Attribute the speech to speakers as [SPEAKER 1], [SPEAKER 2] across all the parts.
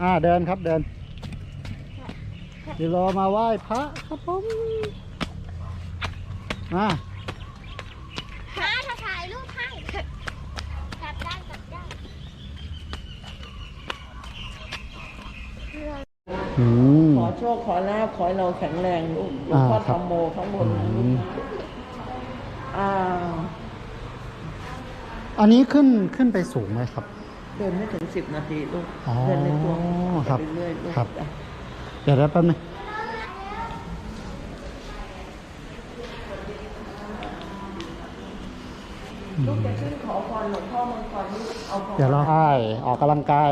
[SPEAKER 1] อ่าเดินครับเดินยูโรมาไหว้พระครับผมมา
[SPEAKER 2] หาถ้าถ่ายรูปให้กลับได้กลับได้
[SPEAKER 1] อืม
[SPEAKER 3] ขอโชคขอลาบขอให้เราแข็งแรงลูกหลวงพ่อ
[SPEAKER 1] อ่าค
[SPEAKER 3] ธ
[SPEAKER 1] รั
[SPEAKER 3] ร
[SPEAKER 1] บ
[SPEAKER 3] รมโมข้างบนนะ
[SPEAKER 1] อื
[SPEAKER 3] ลูก
[SPEAKER 1] ม
[SPEAKER 3] นะอ้าว
[SPEAKER 1] อันนี้ขึ้นขึ้นไปสูงไหมครับ
[SPEAKER 3] เดินไม่ถึง สิบนาทีลูก
[SPEAKER 1] อ๋อ
[SPEAKER 3] เดินในตัว
[SPEAKER 1] ครับ
[SPEAKER 3] ไปเรื่อยๆลูก
[SPEAKER 1] ครับ
[SPEAKER 3] จ้ะ
[SPEAKER 1] เดี๋ยวได้แป๊บนึง
[SPEAKER 3] ลูกจะขึ้นขอพรหลวงพ่อมังกรลูกเอาพร
[SPEAKER 1] เดี๋ยวเราให้ออกกำลังกาย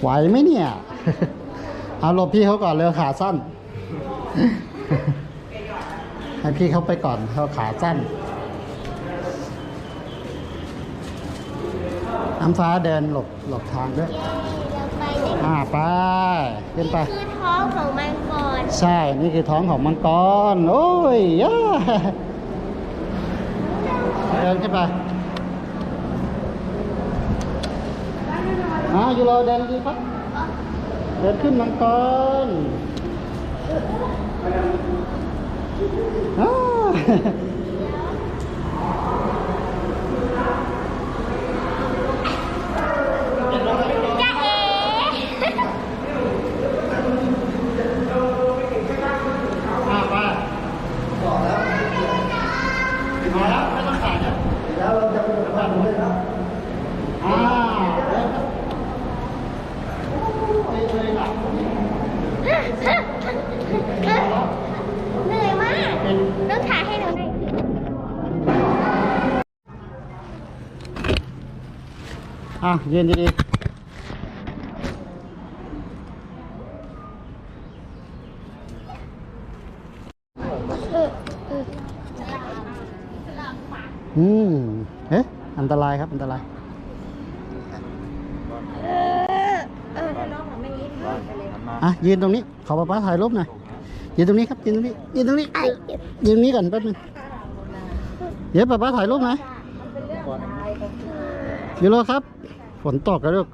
[SPEAKER 1] ไหวไหมเนี่ย เอาหลบพี่เขาก่อนเร็วขาสั้น ให้พี่เขาไปก่อนเขาขาสั้น น้ำฟ้าเดินหลบหลบทางด้วย
[SPEAKER 2] เราไปได้
[SPEAKER 1] อ่าไปขึ้นไป
[SPEAKER 2] คือท้องของมันก่อน
[SPEAKER 1] ใช่ นี่คือท้องของมังกร โอ้ยย่าเดินขึ้นไปอ่ายูโรเดินดีครับ เดินขึ้นมังกรอ่า
[SPEAKER 2] จ้าเอ๋
[SPEAKER 1] อ่าไปบอกแล้วมาแล้วไม่ต้องขาดนะแล้วเราจะไปดูกันเลยนะอ่าเดินครับโอ้ยเลยหลับ
[SPEAKER 2] เหนื่อยมากต้องถ่ายให้หนูหน่อยสิ
[SPEAKER 1] อะยืนดีๆอืมเอ๊ะอันตรายครับ อันตราย อะ ยืนตรงนี้ ขอป้าป้าถ่ายรูปหน่อย ยืนตรงนี้ครับ ยืนตรงนี้ ยืนตรงนี้ ยืนตรงนี้ก่อนแป๊บนึงเดี๋ยวป้าป้าถ่ายรูปหน่อยยูโรครับ ฝนตกแล้วลูก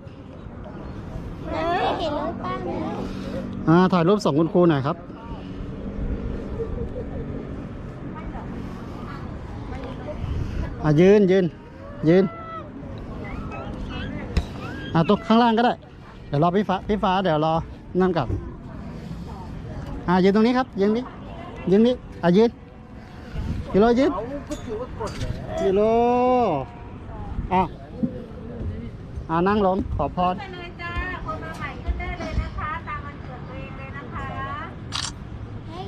[SPEAKER 2] เห็นรถป้าไหม
[SPEAKER 1] อ่าถ่ายรูปส่งคุณครูหน่อยครับ อะยืนยืนยืนอะตกข้างล่างก็ได้ เดี๋ยวรอพี่ฟ้าพี่ฟ้าเดี๋ยวรอนั่งกลับอะยืนตรงนี้ครับ ยืนนี้ยืนนี้อะยืนยูโรยืนยูโรอะ อะนั่งลงขอพร
[SPEAKER 4] ไปเลยจ้าคนมาใหม่ขึ้นได้เลยนะคะ ตามวันเกิดตัวเองเลยนะคะ
[SPEAKER 2] เฮ้ย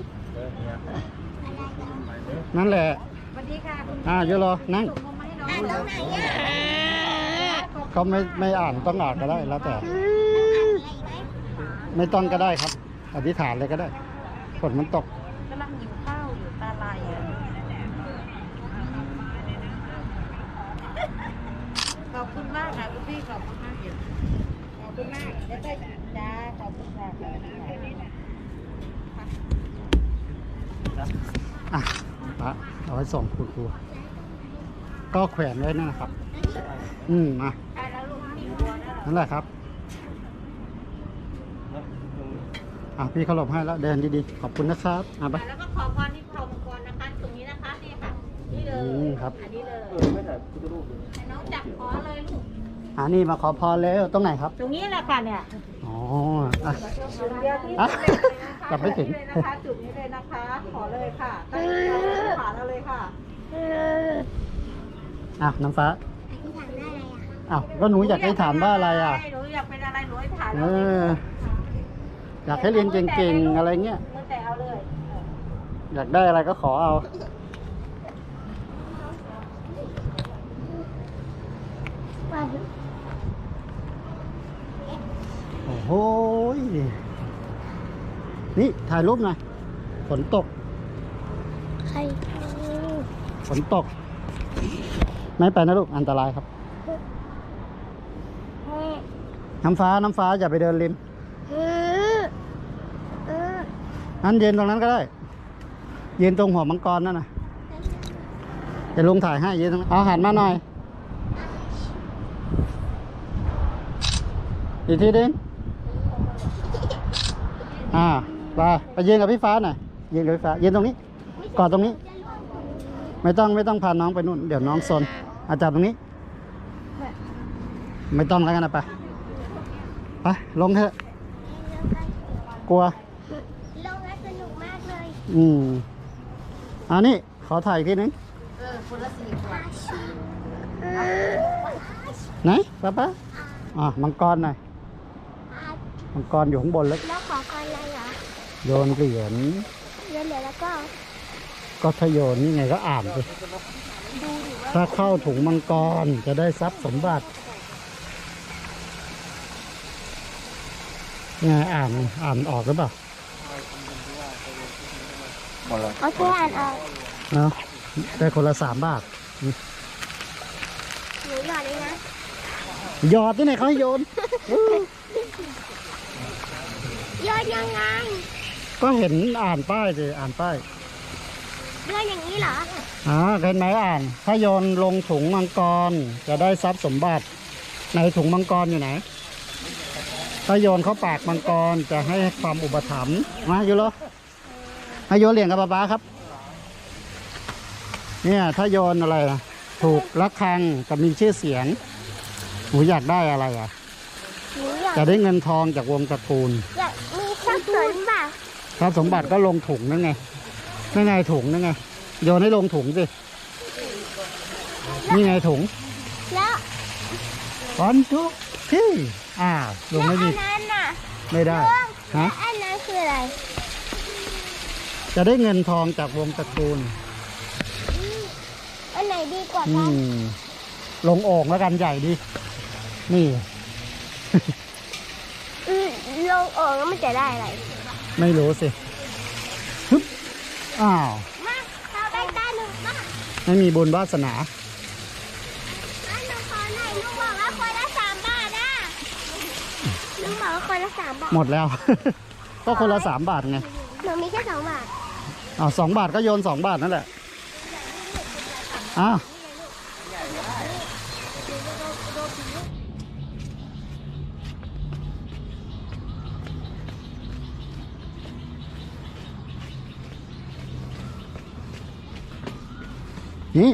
[SPEAKER 1] นั่นแหละ
[SPEAKER 4] สวัสดีค่ะคุณ
[SPEAKER 1] อะยูโรนั่ง
[SPEAKER 4] ส่งนมมาให้น้อง
[SPEAKER 2] อ่านตรงไหนอะ
[SPEAKER 1] เขาไม่ไม่อ่านต้องอ่านก็ได้แล้วแต่
[SPEAKER 2] อืมอะไรไหม
[SPEAKER 1] ไม่ต้องก็ได้ครับ อธิษฐานเลยก็ได้ฝนมันตก
[SPEAKER 4] กำลังหิวข้าวอยู่ตาลายอะขอบคุณมากค่ะคุณพี่ขอบคุณมากเดี๋ยวขอบคุณ มากแล้วก็จ้าขอบคุณค่ะ
[SPEAKER 1] อะปะเอาไว้ส่งคุณครูก็แขวนไว้นั่นนะครับ อืมมานั่นแหละครับอะพี่เขาหลบให้แล้วเดินดีๆ ขอบคุณนะครับอะไป
[SPEAKER 4] แล้วก็ขอพรที่พรมังกรนะคะตรงนี้นะคะนี่ค่ะนี่เล
[SPEAKER 1] อื
[SPEAKER 4] ย
[SPEAKER 1] มครับ
[SPEAKER 4] อันนี้เลยให้น้องจับขอเลยลูก
[SPEAKER 1] อ่านี่มาขอพรแล้วตรงไหนครับ
[SPEAKER 4] ตรงนี้แหละค่ะเนี่ย
[SPEAKER 1] อ๋ออะ
[SPEAKER 4] จุดเดียวที่
[SPEAKER 1] อะ
[SPEAKER 4] เลยนะคะ
[SPEAKER 1] กลับไม่ถึง
[SPEAKER 4] เลยนะคะจุดนี้เลยนะคะ ขอเลยค่ะตั้งใจฐานเราเลยค่ะ
[SPEAKER 2] เออ
[SPEAKER 1] อะน้ำฟ้า
[SPEAKER 2] อธิษฐานได้อะไรอะคะ
[SPEAKER 1] อ้าวก็หนูอยากให้ถามว่าอะไรอะ
[SPEAKER 4] หนูอยากเป็นอะไรหนูให้ฐาน
[SPEAKER 1] เออ อยากให้เรียนเก่งๆอะไรเงี้ย
[SPEAKER 4] มือแต่เอาเลย
[SPEAKER 1] อยากได้อะไรก็ขอเอา
[SPEAKER 2] ว่า
[SPEAKER 1] โอ้โห ย นี่ถ่ายรูปหน่อยฝนตก
[SPEAKER 2] ใคร
[SPEAKER 1] ฝนตก ไม่ไปนะลูก อันตรายครับ
[SPEAKER 2] เฮ้ย
[SPEAKER 1] น้ำฟ้า น้ำฟ้า อย่าไปเดินริม
[SPEAKER 2] เออเออ
[SPEAKER 1] นั่นยืนตรงนั้นก็ได้ยืนตรงหัวมังกรนั่นนะเดี๋ยวลุงถ่ายให้ยืนตรงนั้นเอาหันมาหน่อยอีกทีนึง อ่าไปไปยืนกับพี่ฟ้าหน่อยยืนกับพี่ฟ้ายืนตรงนี้กอดตรงนี้ ไม่ต้องไม่ต้องพาน้องไปนู่นเดี๋ยวน้องซนอาจับตรงนี้ ไม่ต้องแล้วกันนะไปไปลงเถอะ กลัว
[SPEAKER 2] ลงแล้วสนุกมากเลย
[SPEAKER 1] อืมอันนี้ขอถ่ายอีกทีนึง
[SPEAKER 4] เออคนละสี่ขวด
[SPEAKER 1] ไหนป้าป้าอะมังกรหน่อยมังกรอยู่ข้างบนแล้ว โยนเหรียญ
[SPEAKER 2] เดี๋ยวเหลือแล้วก็
[SPEAKER 1] ก็ถ้าโยนนี่ไงก็อ่านสิถ้าเข้าถุงมังกรจะได้ทรัพย์สมบัติไงอ่านอ่านออกหรือเปล่า
[SPEAKER 2] โอเคอ่านออก
[SPEAKER 1] เนาะได้คนละสามบาท
[SPEAKER 2] หนูหยอดเลยนะ
[SPEAKER 1] หยอดที่ไหนเขาให้โยน
[SPEAKER 2] โยนยังไง
[SPEAKER 1] ก็เห็นอ่านป้ายสิอ่านป้าย
[SPEAKER 2] โยนอย่างนี้เหรอ
[SPEAKER 1] อ่าเห็นไหมอ่าน ถ้าโยนลงถุงมังกรจะได้ทรัพย์สมบัติในถุงมังกรอยู่ไหน ถ้าโยนเข้าปากมังกรจะให้ความอุปถัมภ์มาอยู่เหรอให้โยนเหรียญกับป๊าป๊าครับ เนี่ยถ้าโยนอะไรนะถูกระฆังกับมีชื่อเสียงหนูอยากได้อะไรอะ
[SPEAKER 2] หนูอยาก
[SPEAKER 1] จะได้เงินทองจากวงตระกูล
[SPEAKER 2] อยากมีทรัพย์สมบัติ
[SPEAKER 1] ทรัพย์สมบัติก็ลงถุงนั่นไงนั่นไงถุงนั่นไงโยนให้ลงถุงสินี่ไงถุง
[SPEAKER 2] แล้ว
[SPEAKER 1] วันทุกที่อ้าวล
[SPEAKER 2] แล้ว
[SPEAKER 1] งไม่
[SPEAKER 2] อั
[SPEAKER 1] มี
[SPEAKER 2] นนั้นน่ะ
[SPEAKER 1] ไม่ได้
[SPEAKER 2] ลุง
[SPEAKER 1] ฮะ
[SPEAKER 2] แล้วอันนั้นคืออะไร
[SPEAKER 1] จะได้เงินทองจากวงตระกูล
[SPEAKER 2] อันไหนดีกว่า
[SPEAKER 1] อื
[SPEAKER 2] กัน
[SPEAKER 1] มลงโอ่งแล้วกันใหญ่ดินี่
[SPEAKER 2] อืมลงโอ่งแล้วมันจะได้อะไร
[SPEAKER 1] ไม่รู้สิฮึบอ้าว
[SPEAKER 2] มาเราได้ตาหนึ่งมา
[SPEAKER 1] ไม่มีบุญวาสนา
[SPEAKER 2] อันหนูขอหน่อยลุงบอกว่าคนละสามบาทอะลุงบอกว่าคนละสามบาท
[SPEAKER 1] หมดแล้ว ก็คนละสามบาทไง
[SPEAKER 2] หนูมีแค่สองบาท
[SPEAKER 1] อ้าวสองบาทก็โยนสองบาทนั่นแหละอ้าวนี่ นี่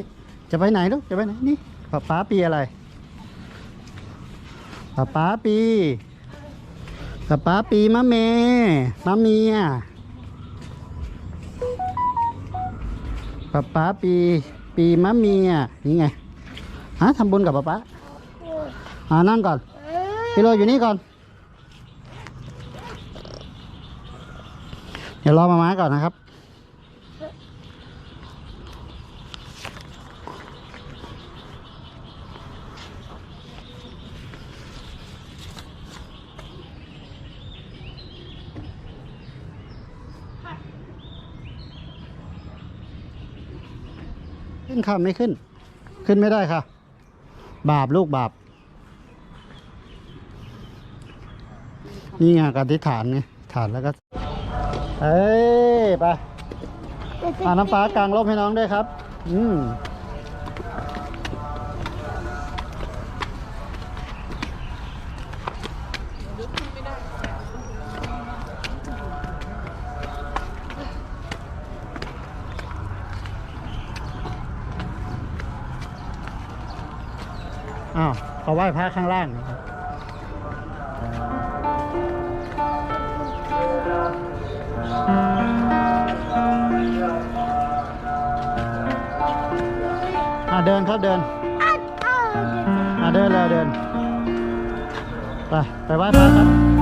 [SPEAKER 1] จะไปไหนลูกจะไปไหนนี่ป้าป๊าปีอะไรป้าป๊าปีป้าป๊าปีมะเมมะเมียป๊าป๊าปี ปีมะเมียนี่ไงฮะทำบุญกับป๊าป๊าอ่านั่งก่อนพี่โรอยู่นี่ก่อน เดี๋ยวรอมาม้าก่อนนะครับ ขึ้นค่ะไม่ขึ้น ขึ้นไม่ได้ค่ะ บาปลูกบาป นี่ไงการทิฐานไงฐานแล้วก็ เอ้ยไปอาน้ำฟ้ากลางร่มให้น้องด้วยครับ อืม อ้าวเขาไหว้พระข้างล่างนะครับอ่าเดินครับเดิน
[SPEAKER 2] อ้าวอ้าว
[SPEAKER 1] อ่าเดินเลยเดิน ไป ไปไหว้พระครับ